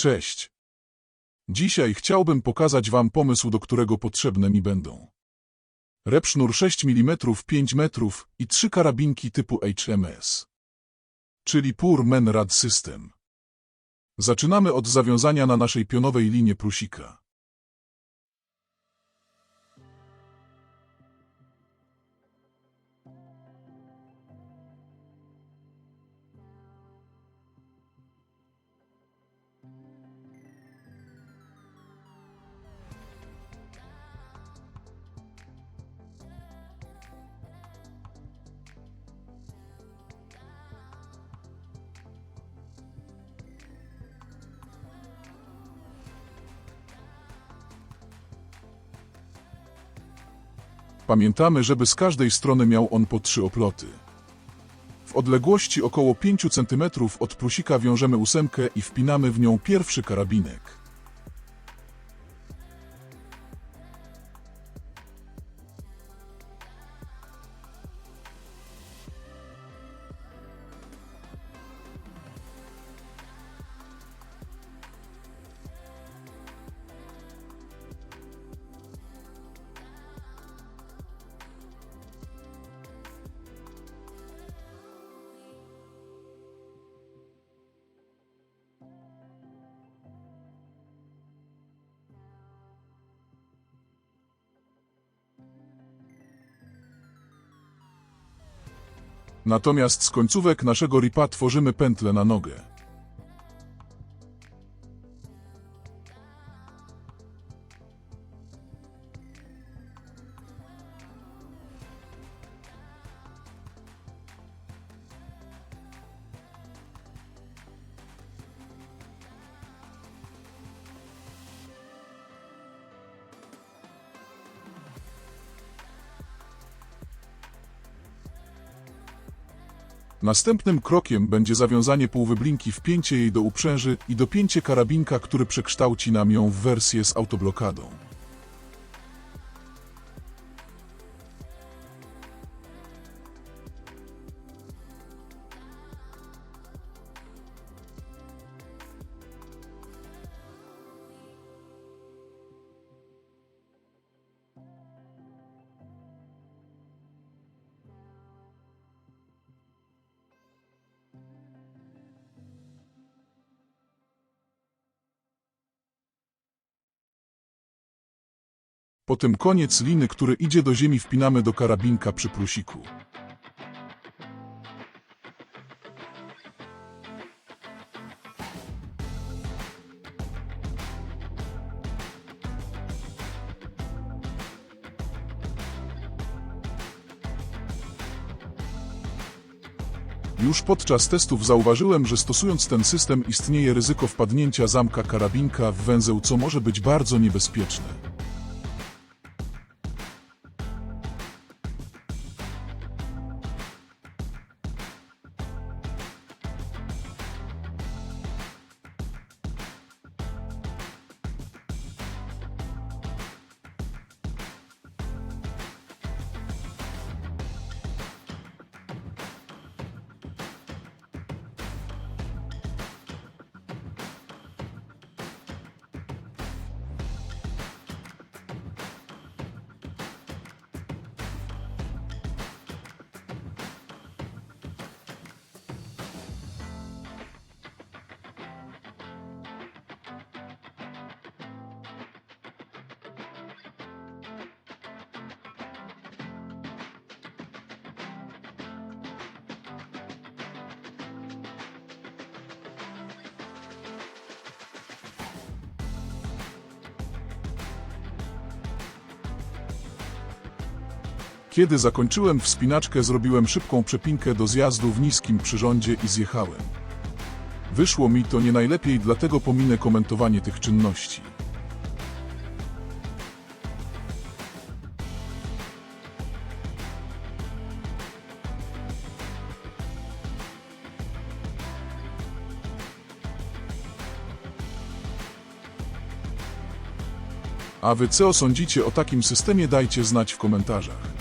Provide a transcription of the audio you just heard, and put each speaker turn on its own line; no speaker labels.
Cześć. Dzisiaj chciałbym pokazać Wam pomysł, do którego potrzebne mi będą. Repsznur 6 mm 5 metrów i trzy karabinki typu HMS. Czyli Pur Men Rad System. Zaczynamy od zawiązania na naszej pionowej linie prusika. Pamiętamy, żeby z każdej strony miał on po trzy oploty. W odległości około 5 cm od prusika wiążemy ósemkę i wpinamy w nią pierwszy karabinek. Natomiast z końcówek naszego ripa tworzymy pętlę na nogę. Następnym krokiem będzie zawiązanie półwyblinki, wpięcie jej do uprzęży i dopięcie karabinka, który przekształci nam ją w wersję z autoblokadą. Potem koniec liny, który idzie do ziemi wpinamy do karabinka przy prusiku. Już podczas testów zauważyłem, że stosując ten system istnieje ryzyko wpadnięcia zamka karabinka w węzeł, co może być bardzo niebezpieczne. Kiedy zakończyłem wspinaczkę, zrobiłem szybką przepinkę do zjazdu w niskim przyrządzie i zjechałem. Wyszło mi to nie najlepiej, dlatego pominę komentowanie tych czynności. A wy co sądzicie o takim systemie dajcie znać w komentarzach.